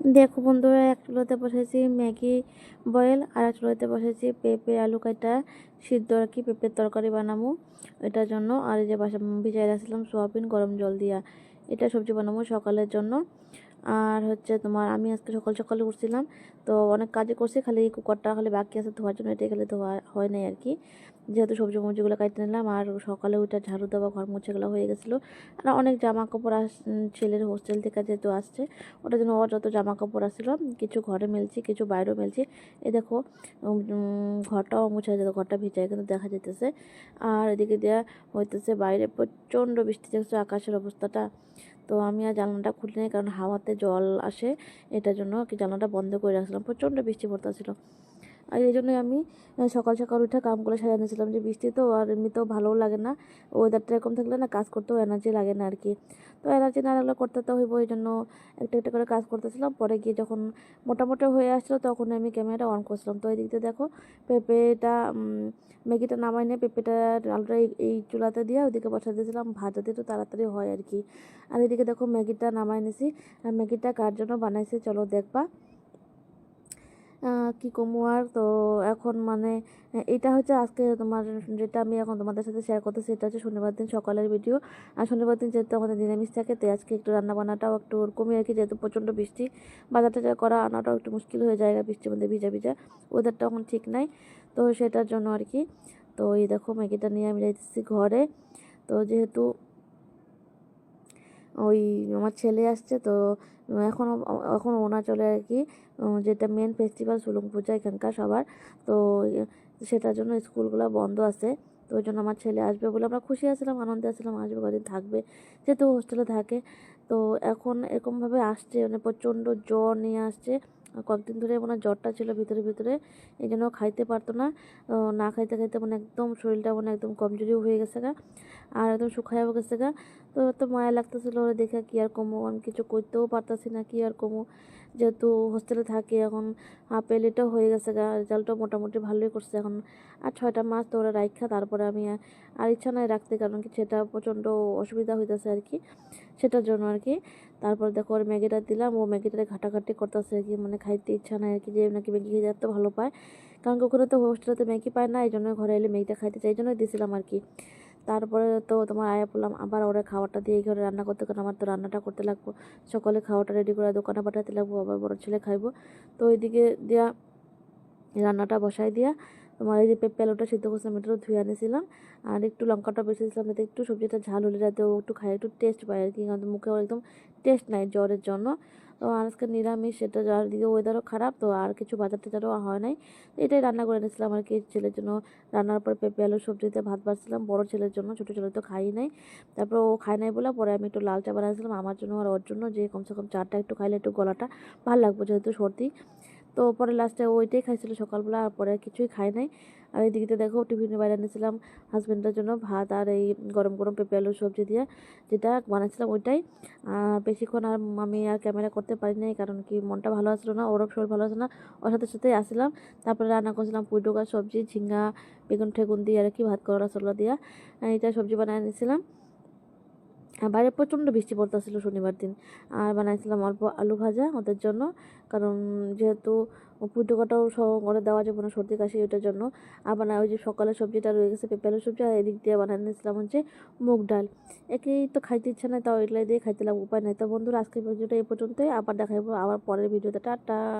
দেখো বন্ধুরা, এক চুলোতে বসেছি ম্যাগি বয়েল আর এক চুলোতে বসেছি পেঁপে, আলু কাটা, সিদ্ধ আর কি পেঁপের তরকারি বানাবো এটার জন্য। আর এই যে বাসা ভিজাই রাখছিলাম সোয়াবিন, গরম জল দিয়া এটা সবজি বানাবো সকালের জন্য। আর হচ্ছে তোমার আমি আজকে সকাল সকালে উঠছিলাম, তো অনেক কাজে করছি, খালি কুকারটা খালি বাকি আছে ধোয়ার জন্য, এটাই খালি ধোয়া হয় নাই আর কি। যেহেতু সবজি মবজিগুলো কাটতে নিলাম, আর সকালে উঠে ঝাড়ু দেওয়া, ঘর মুছেগুলো হয়ে গেছিল। আর অনেক জামা কাপড় আস ছেলের হোস্টেল থেকে যেহেতু আসছে, ওটার জন্য ওর যত জামা কাপড় আসছিল। কিছু ঘরে মেলছি, কিছু বাইরেও মেলছি। এ দেখো ঘরটাও মুছে যেত ঘরটা ভিজায় কিন্তু দেখা যেতেছে আর এদিকে দেওয়া হইতেছে বাইরে প্রচণ্ড বৃষ্টি, দেখছ আকাশের অবস্থাটা। তো আমি আর জানলাটা খুলে নিই, কারণ হাওয়াতে জল আসে, এটার জন্য কি জানলাটা বন্ধ করে রাখছিলাম। প্রচণ্ড বৃষ্টি পড়তেছিল। আর এই জন্যই আমি সকাল সকাল উঠে কামগুলো সারিয়ে নিয়েছিলাম যে বৃষ্টি তো, আর এমনিতেও ভালোও লাগে না। ওয়েদারটা এরকম থাকলে না কাজ করতেও এনার্জি লাগে না আর কি তো এনার্জি না লাগলে করতে তো হইব, এই জন্য একটা একটা করে কাজ করতেছিলাম। পরে গিয়ে যখন মোটামুটি হয়ে আসছিল তখন আমি ক্যামেরাটা অন করছিলাম। তো এই দেখো, পেঁপেটা ম্যাগিটা নামাই নিয়ে পেঁপেটা ডালটা এই চুলাতে দিয়ে ওইদিকে বসা দিয়েছিলাম। ভাজাতে একটু তাড়াতাড়ি হয় আর কি আর এদিকে দেখো ম্যাগিটা নামাই নিয়েছি আর ম্যাগিটা কার জন্য বানাইছি চলো দেখবা। কি কমু আর? তো এখন মানে এটা হচ্ছে আজকে তোমার যেটা আমি এখন তোমাদের সাথে শেয়ার করতেছি, সেটা হচ্ছে শনিবার দিন সকালের ভিডিও আর শনিবার দিন যেহেতু আমাদের নিরামিষ থাকে তো আজকে একটু রান্না বান্নাটাও একটু ওরকমই আর কি, যেহেতু প্রচণ্ড বৃষ্টি। বাজার টাজার করা আনাটাও একটু মুশকিল হয়ে যায় বৃষ্টির মধ্যে ভিজা ভিজা। ওয়েদারটা এখন ঠিক নাই, তো সেটার জন্য আর কি। তো এই দেখো ম্যাগিটা নিয়ে আমি যাইতেছি ঘরে। তো যেহেতু ওই আমার ছেলে আসছে তো, এখন এখন ওনা চলে আর কি যেটা মেন ফেস্টিভ্যাল সুলুং পূজা এখানকার সবার, তো সেটার জন্য স্কুলগুলো বন্ধ আছে, তো ওই জন্য আমার ছেলে আসবে বলে আমরা খুশি আছিলাম, আনন্দে আসছিলাম আসবে কদিন থাকবে, যেহেতু হোস্টেলে থাকে, তো এখন এরকমভাবে আসছে মানে প্রচণ্ড জ্বর নিয়ে আসছে কয়েকদিন ধরে মানে জ্বরটা ছিল ভিতরে ভিতরে, এই জন্য খাইতে পারতো না না খাইতে খাইতে মানে একদম শরীরটা মানে একদম কমজোরিও হয়ে গেছে গা, আর একদম শুকাইও গেছে গা তো তো মায়া লাগতেছিল ওরা দেখে কি আর কমো? আমি কিছু করতেও পারতাছি না, কি আর কমো? যেহেতু হোস্টেলে থাকি এখন পেলেটাও হয়ে গেছে গা রেজাল্টও মোটামুটি ভালোই করছে এখন। আর ছয়টা মাস তো ওরা রাখা তারপরে আমি আর ইচ্ছা নাই রাখতে, কারণ কি সেটা প্রচণ্ড অসুবিধা হইতেছে আর কি, সেটার জন্য আর কি। তারপর দেখো ওর ম্যাগিটা দিলাম, ও ম্যাগিটা ঘাটাঘাটি করতেছে আর কি মানে খাইতে ইচ্ছা নাই আর কি, যে নাকি ম্যাগি খেয়ে যেতে ভালো পায়। কারণ ওখানে তো হোস্টেলে তো ম্যাগি পায় না এই জন্য ঘরে এলে ম্যাগিটা খাইতে চাই এই জন্যই দিয়েছিলাম আর কি। তারপরে তো তোমার আয়া পড়লাম আবার ওরা খাবারটা দিয়ে ঘরে রান্না করতে, কারণ আমার তো রান্নাটা করতে লাগবো। সকালে খাওয়াটা রেডি করে দোকানে পাঠাতে লাগবো, আবার বড় ছেলে খাইবো। তো ওইদিকে দিয়া রান্নাটা বসাই দিয়া তোমার এই যে পেঁপে আলুটা সিদ্ধ করছিলাম এটাও ধুয়ে আনিয়েছিলাম আর একটু লঙ্কাটা বেশি দিয়েছিলাম যাতে একটু সবজিটা ঝাল হলে যাতে ও একটু খায়, একটু টেস্ট পায় আর কি মুখে একদম টেস্ট নাই জ্বরের জন্য। তো আজকে নিরামিষ সেটা যার দিকে ওয়েদারও খারাপ, তো আর কিছু বাজার টাজারও হয় নাই। এটাই রান্না করে এনেছিলাম আর কি, ছেলের জন্য রান্নার পর পেঁপে, আলু, সবজিতে ভাত বাড়ছিলাম, বড় ছেলের জন্য, ছোটো ছেলে তো খাই নাই। তারপর ও খায় নাই বলে পরে আমি একটু লাল চা বানাইছিলাম আমার জন্য আর ওর জন্য যে কমসে কম চারটা, একটু খাইলে একটু গলাটা ভালো লাগবে যেহেতু সর্দি। তো পরে লাস্টে ওইটাই খাইছিল সকালবেলা, আর পরে কিছুই খাই নাই। আর এই দিকে দেখো টিফিনে বাইরে এনেছিলাম হাজব্যান্ডের জন্য ভাত আর এই গরম গরম পেঁপে আলু সবজি দিয়ে, যেটা বানাচ্ছিলাম ওইটাই। বেশিক্ষণ আর আমি আর ক্যামেরা করতে পারি নাই, কারণ কি মনটা ভালো আসলো না, ওরও শরীর ভালো আছে না। ওর সাথে সাথেই আসলাম তারপরে রান্না করছিলাম পুইডোকা সবজি, ঝিঙ্গা, বেগুন ঠেগুন দিয়ে আর কি ভাত করলা চলা দিয়া এটা সবজি বানিয়ে এনেছিলাম। বাইরে প্রচণ্ড বৃষ্টি পড়তেছিল শনিবার দিন। আর বানাইছিলাম অল্প আলু ভাজা ওদের জন্য। কারণ যেহেতু পুটো কাটাও করে দেওয়া যাবে না, সর্দি কাশি ওইটার জন্য। আর বানায় ওই যে সকালে সবজিটা রয়ে গেছে পেঁপে সবজি আর এদিক দিয়ে বানাই নিয়েছিলাম হচ্ছে মুগ ডাল। একেই তো খাইতে ইচ্ছা নাই, তাও এগুলাই দিয়ে খাইতে উপায় নাই। তো বন্ধুরা, আজকের ভিডিওটা এই পর্যন্তই। আবার দেখাবো আবার পরের ভিডিওতে। টাটা।